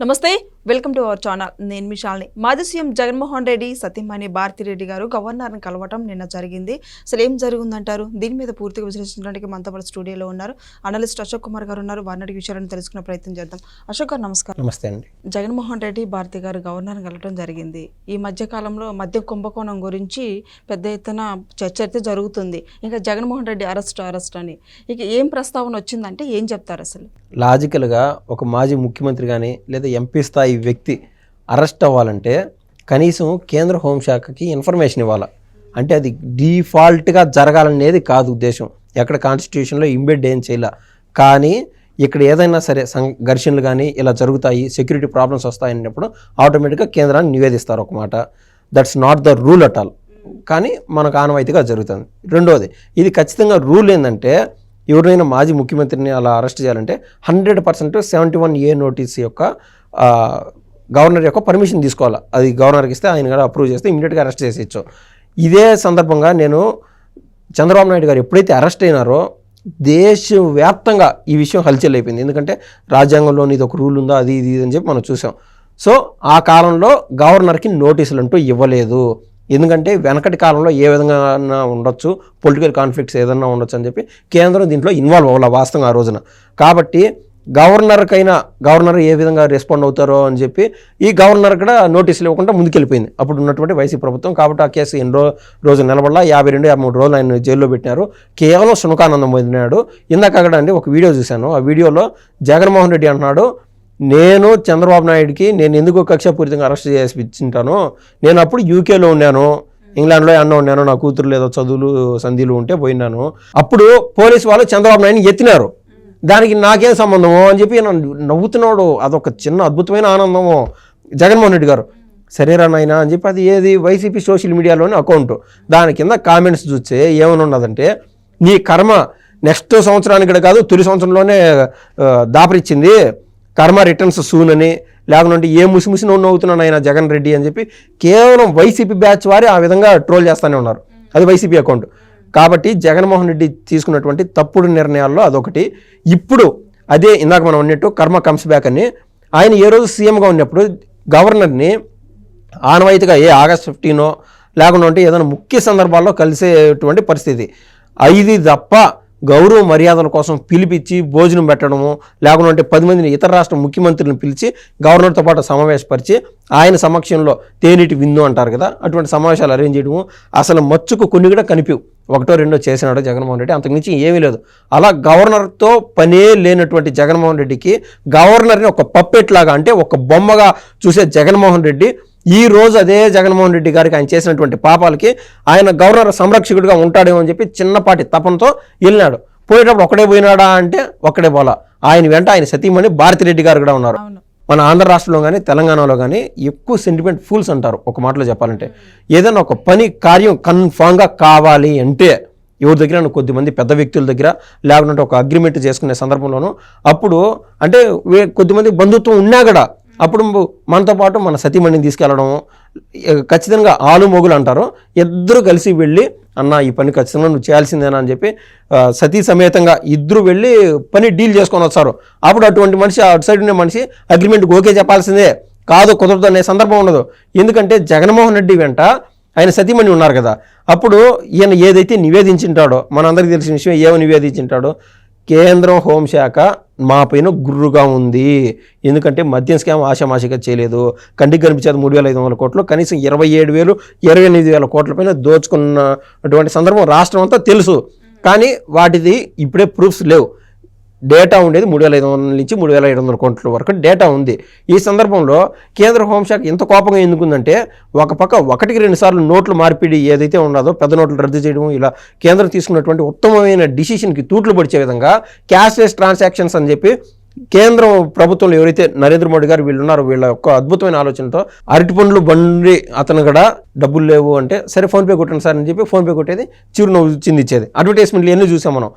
నమస్తే. Welcome to our channel. నేను మీ శాలిని మాజీ సీఎం జగన్మోహన్ రెడ్డి సత్యమణి భారతిరెడ్డి గారు గవర్నర్ని కలవటం నిన్న జరిగింది. అసలు ఏం జరిగిందంటారు? దీని మీద పూర్తిగా విశ్లేషించడానికి మనతో పాటు స్టూడియోలో ఉన్నారు. అనలిస్ట్ అశోక్ కుమార్ గారు ఉన్నారు. వారిని విషయాలను తెలుసుకునే ప్రయత్నం చేద్దాం. అశోక్ గారు నమస్కారం. నమస్తే అండి. జగన్మోహన్ రెడ్డి భారతి గారు గవర్నర్ని కలవటం జరిగింది. ఈ మధ్య కాలంలో మద్య కుంభకోణం గురించి పెద్ద ఎత్తున చర్చ అయితే జరుగుతుంది. ఇంకా జగన్మోహన్ రెడ్డి అరెస్ట్ అరెస్ట్ అని. ఇక ఏం ప్రస్తావన వచ్చిందంటే ఏం చెప్తారు అసలు? లాజికల్గా ఒక మాజీ ముఖ్యమంత్రి కానీ లేదా ఎంపీ స్థాయి వ్యక్తి అరెస్ట్ అవ్వాలంటే కనీసం కేంద్ర హోంశాఖకి ఇన్ఫర్మేషన్ ఇవ్వాలి? అంటే అది డిఫాల్ట్గా జరగాలనేది కాదు ఉద్దేశం. ఎక్కడ కాన్స్టిట్యూషన్లో ఇంబెడ్ ఏం చేయాల? కానీ ఇక్కడ ఏదైనా సరే సం ఘర్షణలు కానీ ఇలా జరుగుతాయి సెక్యూరిటీ ప్రాబ్లమ్స్ వస్తాయన్నప్పుడు ఆటోమేటిక్గా కేంద్రాన్ని నివేదిస్తారు ఒక మాట. That's not the rule at all కానీ మనకు ఆనవాయితీగా జరుగుతుంది. రెండోది ఇది ఖచ్చితంగా రూల్ ఏంటంటే ఎవరైనా మాజీ ముఖ్యమంత్రిని అలా అరెస్ట్ చేయాలంటే hundred percent seventy one A notice యొక్క గవర్నర్ యొక్క పర్మిషన్ తీసుకోవాలి? అది గవర్నర్కి ఇస్తే ఆయన కూడా అప్రూవ్ చేస్తే ఇమీడియట్గా అరెస్ట్ చేసేయచ్చు. ఇదే సందర్భంగా నేను చంద్రబాబు నాయుడు గారు ఎప్పుడైతే అరెస్ట్ అయినారో దేశవ్యాప్తంగా ఈ విషయం హల్చల్ అయిపోయింది. ఎందుకంటే రాజ్యాంగంలోని ఇది ఒక రూల్ ఉందా? అది ఇది ఇది అని చెప్పి మనం చూసాం. సో ఆ కాలంలో గవర్నర్కి నోటీసులు అంటూ ఇవ్వలేదు. ఎందుకంటే వెనకటి కాలంలో ఏ విధంగా ఉండొచ్చు పొలిటికల్ కాన్ఫ్లిక్ట్స్ ఏదన్నా ఉండొచ్చు అని చెప్పి కేంద్రం దీంట్లో ఇన్వాల్వ్ అవ్వాలి వాస్తవం ఆ రోజున. కాబట్టి గవర్నర్కైనా గవర్నర్ ఏ విధంగా రెస్పాండ్ అవుతారో అని చెప్పి ఈ గవర్నర్ కూడా నోటీసులు ఇవ్వకుండా ముందుకెళ్ళిపోయింది. అప్పుడు ఉన్నటువంటి వైసీ ప్రభుత్వం కాబట్టి ఆ కేసు ఎన్ని రో రోజులు నిలబడలా యాభై రెండు యాభై మూడు రోజులు ఆయన జైల్లో పెట్టినారు. కేవలం సునకానందం పొందినాడు. ఇందాక అక్కడ అండి ఒక వీడియో చూశాను. ఆ వీడియోలో జగన్మోహన్ రెడ్డి అంటున్నాడు నేను చంద్రబాబు నాయుడికి నేను ఎందుకు కక్షపూరితంగా అరెస్ట్ చేసి ఇచ్చింటాను నేను అప్పుడు యూకేలో ఉన్నాను. ఇంగ్లాండ్లో అన్న ఉన్నాను నా కూతురు లేదో చదువులు సంధిలు ఉంటే పోయినాను. అప్పుడు పోలీసు వాళ్ళు చంద్రబాబు నాయుడిని ఎత్తినారు. దానికి నాకేం సంబంధమో అని చెప్పి నన్ను నవ్వుతున్నాడు. అదొక చిన్న అద్భుతమైన ఆనందము జగన్మోహన్ రెడ్డి గారు. సరేరా నాయనా అని చెప్పి అది ఏది? వైసీపీ సోషల్ మీడియాలోని అకౌంట్ దాని కింద కామెంట్స్ చూస్తే ఏమనున్నదంటే నీ కర్మ నెక్స్ట్ సంవత్సరానికి కాదు తొలి సంవత్సరంలోనే దాపరిచ్చింది. కర్మ రిటర్న్స్ సూన్ అని లేకుంటే ఏ ముసి నువ్వు నవ్వుతున్నాను ఆయన జగన్ రెడ్డి అని చెప్పి కేవలం వైసీపీ బ్యాచ్ వారి ఆ విధంగా ట్రోల్ చేస్తూనే ఉన్నారు. అది వైసీపీ అకౌంట్ కాబట్టి జగన్మోహన్ రెడ్డి తీసుకున్నటువంటి తప్పుడు నిర్ణయాల్లో అదొకటి. ఇప్పుడు అదే ఇందాక మనం ఉన్నట్టు కర్మ కమ్స్ బ్యాక్ అని ఆయన ఏ రోజు సీఎంగా ఉన్నప్పుడు గవర్నర్ని ఆనవాయితీగా ఏ ఆగస్ట్ ఫిఫ్టీనో లేకుండా ఉంటే ఏదైనా ముఖ్య సందర్భాల్లో కలిసేటువంటి పరిస్థితి. ఐదు తప్ప గౌరవ మర్యాదల కోసం పిలిపించి భోజనం పెట్టడము లేకుంటే పది మందిని ఇతర రాష్ట్ర ముఖ్యమంత్రులను పిలిచి గవర్నర్తో పాటు సమావేశపరిచి ఆయన సమక్షంలో తేనీటి విందు అంటారు కదా అటువంటి సమావేశాలు అరేంజ్ చేయడము అసలు మచ్చుకు కొన్ని కూడా కనిపివు. ఒకటో రెండో చేసినాడు జగన్మోహన్ రెడ్డి అంతకుమించి ఏమీ లేదు. అలా గవర్నర్తో పనే లేనటువంటి జగన్మోహన్ రెడ్డికి గవర్నర్ని ఒక పప్పెట్ లాగా అంటే ఒక బొమ్మగా చూసే జగన్మోహన్ రెడ్డి ఈ రోజు అదే జగన్మోహన్ రెడ్డి గారికి ఆయన చేసినటువంటి పాపాలకి ఆయన గవర్నర్ సంరక్షకుడిగా ఉంటాడేమో అని చెప్పి చిన్నపాటి తపంతో వెళ్ళినాడు. పోయేటప్పుడు ఒకడే పోయినాడా అంటే ఒక్కడే పోలా. ఆయన వెంట ఆయన సతీమణి భారతిరెడ్డి గారు కూడా ఉన్నారు. మన ఆంధ్ర రాష్ట్రంలో కానీ తెలంగాణలో కానీ ఎక్కువ సెంటిమెంట్ ఫూల్స్ అంటారు. ఒక మాటలో చెప్పాలంటే. ఏదైనా ఒక పని కార్యం కన్ఫామ్గా కావాలి అంటే ఎవరి దగ్గర కొద్దిమంది పెద్ద వ్యక్తుల దగ్గర లేకుంటే ఒక అగ్రిమెంట్ చేసుకునే సందర్భంలోనూ అప్పుడు అంటే కొద్దిమంది బంధుత్వం ఉన్నా కూడా అప్పుడు మనతో పాటు మన సతీమణిని తీసుకెళ్ళడం ఖచ్చితంగా ఆలు మొగులు అంటారు. ఇద్దరు కలిసి వెళ్ళి అన్న ఈ పని ఖచ్చితంగా నువ్వు చేయాల్సిందేనా? అని చెప్పి సతీ సమేతంగా ఇద్దరు వెళ్ళి పని డీల్ చేసుకొని వస్తారు అప్పుడు అటువంటి మనిషి అటు సైడ్ ఉండే మనిషి అగ్రిమెంట్ ఓకే చెప్పాల్సిందే. కాదు కుదరదు అనే సందర్భం ఉండదు. ఎందుకంటే జగన్మోహన్ రెడ్డి వెంట ఆయన సతీమణి ఉన్నారు కదా. అప్పుడు ఈయన ఏదైతే నివేదించింటాడో మనందరికీ తెలిసిన విషయం ఏమో నివేదించింటాడో కేంద్రం హోంశాఖ మా పైన గుర్రుగా ఉంది. ఎందుకంటే మద్యం స్కామ్ ఆశామాషిగా చేయలేదు. కంటికి కనిపించేది మూడు వేల ఐదు వందల కోట్లు కనీసం ఇరవై ఏడు వేలు ఇరవై ఎనిమిది వేల కోట్ల పైన దోచుకున్నటువంటి సందర్భం రాష్ట్రం అంతా తెలుసు. కానీ వాటిది ఇప్పుడే ప్రూఫ్స్ లేవు. డేటా ఉండేది మూడు వేల ఐదు వందల నుంచి మూడు వేల ఐదు వందల కోట్ల వరకు డేటా ఉంది. ఈ సందర్భంలో కేంద్ర హోంశాఖ ఎంత కోపంగా ఎందుకుందంటే ఒక పక్క ఒకటికి రెండు సార్లు నోట్ల మార్పిడి ఏదైతే ఉన్నదో పెద్ద నోట్లు రద్దు చేయడం ఇలా కేంద్రం తీసుకున్నటువంటి ఉత్తమమైన డిసిషన్కి తూట్లు పడిచే విధంగా క్యాష్లెస్ ట్రాన్సాక్షన్స్ అని చెప్పి కేంద్రం ప్రభుత్వంలో ఎవరైతే నరేంద్ర మోడీ గారు వీళ్ళు ఉన్నారో వీళ్ళ యొక్క అద్భుతమైన ఆలోచనతో అరటి పండ్లు బండి అతను కూడా డబ్బులు లేవు అంటే సరే ఫోన్పే కొట్టండి సార్ అని చెప్పి ఫోన్పే కొట్టేది చిరునవ్వు చిందిచ్చేది. అడ్వర్టైజ్మెంట్లు ఎన్ని చూసాం మనం.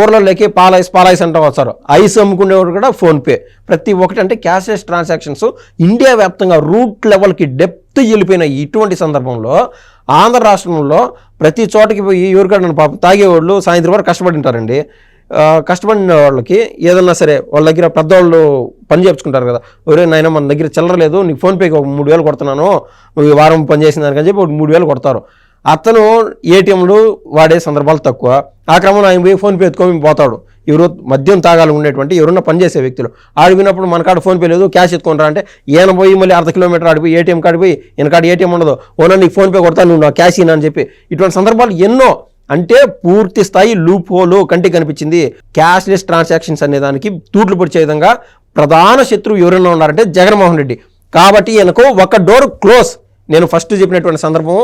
ఊర్లలోకి పాలైస్ పాలైస్ అంటూ వస్తారు. ఐస్ అమ్ముకునేవాడు కూడా ఫోన్పే ప్రతి ఒక్కటి అంటే క్యాష్లెస్ ట్రాన్సాక్షన్స్. ఇండియా వ్యాప్తంగా రూట్ లెవెల్కి డెప్త్ వెళ్ళిపోయిన ఇటువంటి సందర్భంలో ఆంధ్ర రాష్ట్రంలో ప్రతి చోటకి పోయి ఎవరికైనా పాపం తాగేవాళ్ళు సాయంత్రం వరకు కష్టపడి ఉంటారండి. కష్టపడిన వాళ్ళకి ఏదన్నా సరే వాళ్ళ దగ్గర పెద్దవాళ్ళు పని చేపించుకుంటారు కదా. ఒరే నాయన మన దగ్గర చిల్లర లేదు. నీకు ఫోన్పేకి ఒక మూడు వేలు కొడుతున్నాను. ఈ వారం పని చేసిన దానికని చెప్పి ఒక మూడు వేలు కొడతారు. అతను ఏటీఎంలు వాడే సందర్భాలు తక్కువ. ఆ క్రమంలో ఆయన పోయి ఫోన్పే ఎత్తుకొని పోతాడు. ఎవరో మద్యం తాగాలి ఉండేటువంటి ఎవరన్నా పనిచేసే వ్యక్తులు. ఆడిపోయినప్పుడు మన కాడ ఫోన్పే లేదు క్యాష్ ఎత్తుకుంటారా అంటే ఈయన పోయి మళ్ళీ అర్ధ కిలోమీటర్ ఆడిపోయి ఏటీఎం కాడిపోయి ఈయన కాడ ఏటీఎం ఉండదు. ఓనా నీకు ఫోన్పే కొడతా నువ్వు నా క్యాష్ ఇనా అని చెప్పి. ఇటువంటి సందర్భాలు ఎన్నో. అంటే పూర్తి స్థాయి లూప్ హోలు కంటికి కనిపించింది. క్యాష్లెస్ ట్రాన్సాక్షన్స్ అనే దానికి తూట్లు పొడిచే విధంగా ప్రధాన శత్రువు ఎవరైనా ఉన్నారంటే జగన్మోహన్ రెడ్డి. కాబట్టి ఈయనకు ఒక డోర్ క్లోజ్. నేను ఫస్ట్ చెప్పినటువంటి సందర్భం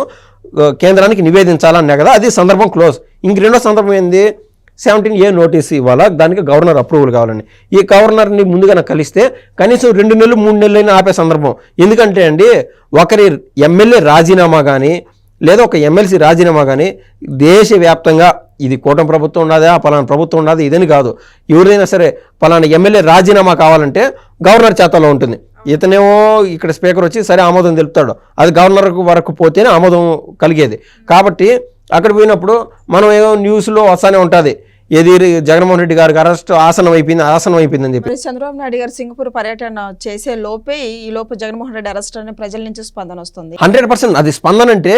కేంద్రానికి నివేదించాలన్నా కదా అది సందర్భం క్లోజ్ ఇంక రెండో సందర్భం ఏంది? సెవెంటీన్ ఏ నోటీస్ ఇవ్వాలా? దానికి గవర్నర్ అప్రూవల్ కావాలని. ఈ గవర్నర్ని ముందుగా నాకు కలిస్తే కనీసం రెండు నెలలు మూడు నెలలైనా ఆపే సందర్భం. ఎందుకంటే అండి ఒకరి ఎమ్మెల్యే రాజీనామా కానీ లేదా ఒక ఎమ్మెల్సీ రాజీనామా కానీ దేశవ్యాప్తంగా ఇది కూటమి ప్రభుత్వం ఉన్నదా పలానా ప్రభుత్వం ఉన్నది ఇదని కాదు. ఎవరైనా సరే పలానా ఎమ్మెల్యే రాజీనామా కావాలంటే గవర్నర్ చేతలో ఉంటుంది. ఇతనేమో ఇక్కడ స్పీకర్ వచ్చి సరే ఆమోదం తెలుపుతాడు. అది గవర్నర్ వరకు పోతేనే ఆమోదం కలిగేది. కాబట్టి అక్కడ పోయినప్పుడు మనం ఏమో న్యూస్లో వస్తానే ఉంటుంది. ఏది జగన్మోహన్ రెడ్డి గారికి అరెస్ట్ ఆసనం అయిపోయింది ఆసనం అయిపోయిందని చెప్పి. మరి చంద్రబాబు నాయుడు గారు సింగపూర్ పర్యటన చేసే లోపే ఈ లోపు జగన్మోహన్ రెడ్డి అరెస్ట్ అనే ప్రజల నుంచి స్పందన వస్తుంది. హండ్రెడ్ పర్సెంట్ అది స్పందన అంటే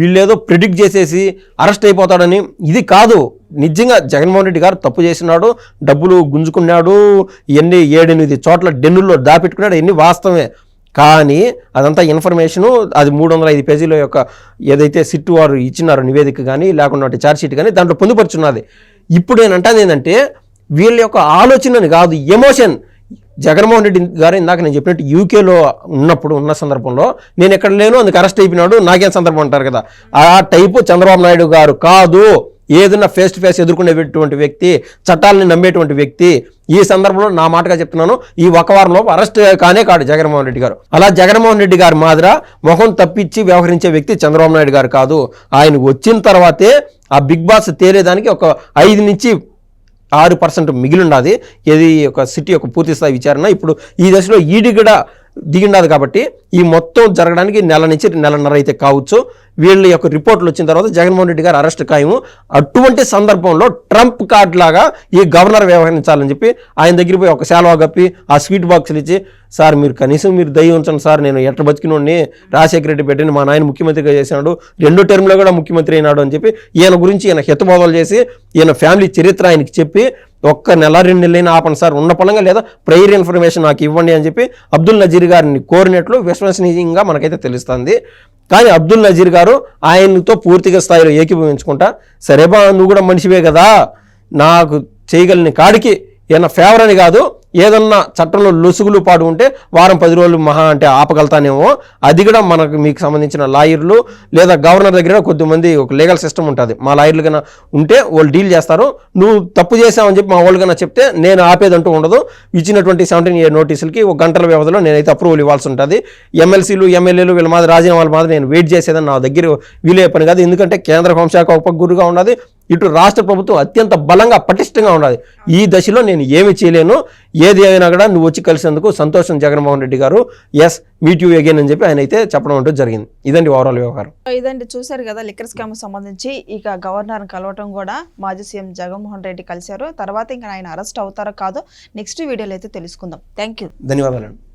వీళ్ళు ఏదో ప్రిడిక్ట్ చేసేసి అరెస్ట్ అయిపోతాడని ఇది కాదు. నిజంగా జగన్మోహన్ రెడ్డి గారు తప్పు చేసినాడు డబ్బులు గుంజుకున్నాడు ఎన్ని ఏడెనిమిది చోట్ల డెన్నుల్లో దాపెట్టుకున్నాడు ఎన్ని వాస్తవమే. కానీ అదంతా ఇన్ఫర్మేషను అది మూడు వందల ఐదు పేజీల యొక్క ఏదైతే సిట్టు వారు ఇచ్చినారో నివేదిక కానీ లేకుండా ఛార్జ్ షీట్ కానీ దాంట్లో పొందుపరుచున్నది. ఇప్పుడు నేను అంటాను ఏంటంటే వీళ్ళ యొక్క ఆలోచనని కాదు ఎమోషన్ జగన్మోహన్ రెడ్డి గారు ఇందాక నేను చెప్పినట్టు యూకేలో ఉన్నప్పుడు ఉన్న సందర్భంలో నేను ఎక్కడ లేను అందుకు అరెస్ట్ అయిపోయినాడు నాకేం సందర్భం అంటారు కదా. ఆ టైపు చంద్రబాబు నాయుడు గారు కాదు. ఏదన్నా ఫేస్ టు ఫేస్ ఎదుర్కొనేటువంటి వ్యక్తి చట్టాలని నమ్మేటువంటి వ్యక్తి ఈ సందర్భంలో నా మాటగా చెప్తున్నాను ఈ ఒక వారంలో అరెస్ట్ కానే కాడు జగన్మోహన్ రెడ్డి గారు. అలా జగన్మోహన్ రెడ్డి గారి మాదిర ముఖం తప్పించి వ్యవహరించే వ్యక్తి చంద్రబాబు నాయుడు గారు కాదు. ఆయన వచ్చిన తర్వాతే ఆ బిగ్ బాస్ తేలేదానికి ఒక ఐదు నుంచి ఆరు పర్సెంట్ మిగిలిండాది. ఏది ఇది ఒక సిటీ యొక్క పూర్తి స్థాయి విచారణ. ఇప్పుడు ఈ దశలో ఈడి కూడా దిగిండదు కాబట్టి ఈ మొత్తం జరగడానికి నెల నుంచి నెలన్నర అయితే కావచ్చు. వీళ్ళ యొక్క రిపోర్ట్లు వచ్చిన తర్వాత జగన్మోహన్ రెడ్డి గారు అరెస్ట్ ఖాయము. అటువంటి సందర్భంలో ట్రంప్ కార్డ్ లాగా ఈ గవర్నర్ వ్యవహరించాలని చెప్పి ఆయన దగ్గర పోయి ఒక శాలువా కప్పి ఆ స్వీట్ బాక్సులు ఇచ్చి సార్ మీరు కనీసం మీరు దయ ఉంచండి సార్ నేను ఎట్ట బతికినోడిని రాజశేఖర రెడ్డి పెట్టిన మా నాయన ముఖ్యమంత్రిగా చేసినాడు రెండో టర్మ్లో కూడా ముఖ్యమంత్రి అయినాడు అని చెప్పి ఈయన గురించి ఈయన హితబోధలు చేసి ఈయన ఫ్యామిలీ చరిత్ర ఆయనకి చెప్పి ఒక్క నెల రెండు నెలలైనా ఆపండి సార్ ఉన్న పలంగా లేదా ప్రైర్ ఇన్ఫర్మేషన్ నాకు ఇవ్వండి అని చెప్పి అబ్దుల్ నజీర్ గారిని కోరినట్లు విశ్వసనీయంగా మనకైతే తెలుస్తుంది. కానీ అబ్దుల్ నజీర్ గారు ఆయనతో పూర్తిగా స్థాయిలో ఏకీభవించుకుంటా సరే బా నువ్వు కూడా మనిషివే కదా నాకు చేయగలిగిన కాడికి ఏమన్నా ఫేవర్ అని కాదు ఏదన్నా చట్టంలో లొసుగులు పాడు ఉంటే వారం పది రోజులు మహా అంటే ఆపగలుగుతానేమో. అది కూడా మనకు మీకు సంబంధించిన లాయర్లు లేదా గవర్నర్ దగ్గర కొద్దిమంది ఒక లీగల్ సిస్టమ్ ఉంటుంది. మా లాయర్లు కన్నా ఉంటే వాళ్ళు డీల్ చేస్తారు. నువ్వు తప్పు చేసావని చెప్పి మా వాళ్ళు కన్నా చెప్తే నేను ఆపేదంటూ ఉండదు. ఇచ్చినటువంటి సెవెంటీన్ ఇయర్ నోటీసులకి ఒక గంటల వ్యవధిలో నేనైతే అప్రూవల్ ఇవ్వాల్సి ఉంటుంది. ఎమ్మెల్సీలు ఎమ్మెల్యేలు వీళ్ళ మాదిరి రాజీనామాల మాదిరి నేను వెయిట్ చేసేదని నా దగ్గర వీలే పని కాదు. ఎందుకంటే కేంద్ర హోంశాఖ ఒక గురుగా ఉన్నది. ఇటు రాష్ట్ర ప్రభుత్వం అత్యంత బలంగా పటిష్టంగా ఉన్నది. ఈ దశలో నేను ఏమి చేయలేను. ఏది అయినా కూడా నువ్వు వచ్చి కలిసినందుకు సంతోషం జగన్మోహన్ రెడ్డి గారు. ఎస్ మీట్ యూ అగైన్ అని చెప్పి ఆయన అయితే చెప్పడం అంటూ జరిగింది. ఇదండి ఓవరాల్ వ్యవహారం. ఇదండి చూశారు కదా లిక్కర్ స్కామ్ సంబంధించి ఇక గవర్నర్ కలవటం కూడా మాజీ సీఎం జగన్మోహన్ రెడ్డి కలిశారు. తర్వాత ఇంకా ఆయన అరెస్ట్ అవుతారో కాదో నెక్స్ట్ వీడియోలో అయితే తెలుసుకుందాం. థ్యాంక్ యూ ధన్యవాదాలండి.